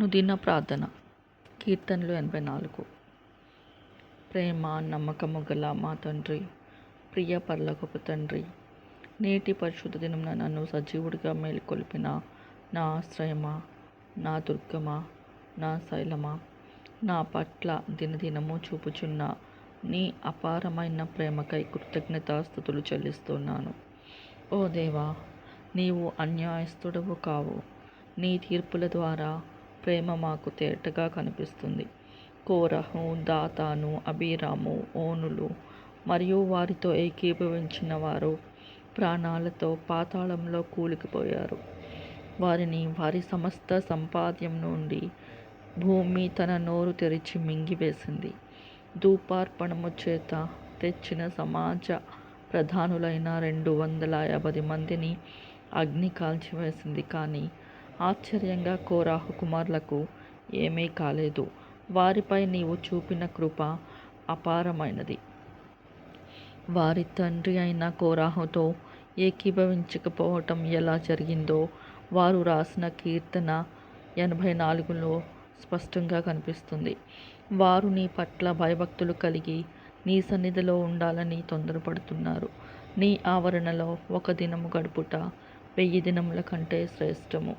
అనుదిన ప్రార్థన. కీర్తనలు ఎనభై నాలుగు. ప్రేమ నమ్మకము గల మా తండ్రి ప్రియ పర్లగొప్ప తండ్రి నేటి పరిశుద్ధ దినం నన్ను సజీవుడిగా మేలుకొల్పిన నా ఆశ్రయమా నా దుర్గమా నా శైలమా నా పట్ల దినదినము చూపుచున్న నీ అపారమైన ప్రేమకై కృతజ్ఞతాస్థుతులు చెల్లిస్తున్నాను. ఓ దేవా నీవు అన్యాయస్తుడవు కావు. నీ తీర్పుల ద్వారా ప్రేమ మాకు తేటగా కనిపిస్తుంది. కోరహు దాతాను అభిరాము ఓనులు మరియు వారితో ఏకీభవించిన వారు ప్రాణాలతో పాతాళంలో కూలికిపోయారు. వారిని వారి సమస్త సంపాద్యం నుండి భూమి తన నోరు తెరిచి మింగివేసింది. ధూపార్పణము చేత తెచ్చిన సమాజ ప్రధానులైన రెండు వందల యాభై మందిని అగ్ని కాల్చివేసింది. కానీ ఆశ్చర్యంగా కోరాహు కుమారులకు ఏమీ కాలేదు. వారిపై నీవు చూపిన కృప అపారమైనది. వారి తండ్రి అయిన కోరాహుతో ఏకీభవించకపోవటం ఎలా జరిగిందో వారు రాసిన కీర్తన ఎనభై నాలుగులో స్పష్టంగా కనిపిస్తుంది. వారు నీ పట్ల భయభక్తులు కలిగి నీ సన్నిధిలో ఉండాలని తొందరపడుతున్నారు. నీ ఆవరణలో ఒక దినము గడుపుట వెయ్యి దినముల కంటే శ్రేష్టము.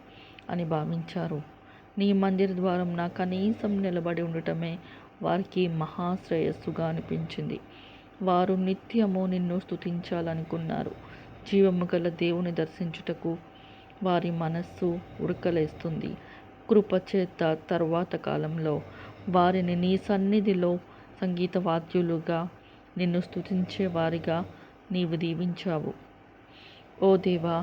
అని భావించారు. నీ మందిర ద్వారం నా కనీసం నిలబడి ఉండటమే వారికి మహాశ్రేయస్సుగా అనిపించింది. వారు నిత్యము నిన్ను స్థుతించాలనుకున్నారు జీవము గల దేవుని దర్శించుటకు వారి మనస్సు ఉడకలేస్తుంది కృపచేత తర్వాత కాలంలో వారిని నీ సన్నిధిలో సంగీత వాద్యులుగా నిన్ను స్థుతించే వారిగా నీవు దీవించావు. ఓ దేవా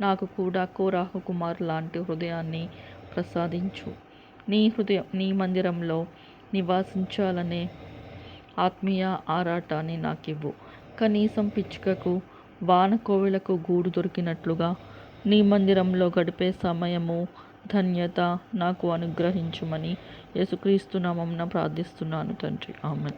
నాకు కూడా కోరాహు కుమార్ లాంటి హృదయాన్ని ప్రసాదించు. నీ హృదయం నీ మందిరంలో నివాసించాలనే ఆత్మీయ ఆరాటాన్ని నాకివ్వు. కనీసం పిచ్చుకకు వానకోవిలకు గూడు దొరికినట్లుగా నీ మందిరంలో గడిపే సమయము ధన్యత నాకు అనుగ్రహించుమని యేసుక్రీస్తు నామంన ప్రార్థిస్తున్నాను తండ్రి. ఆమె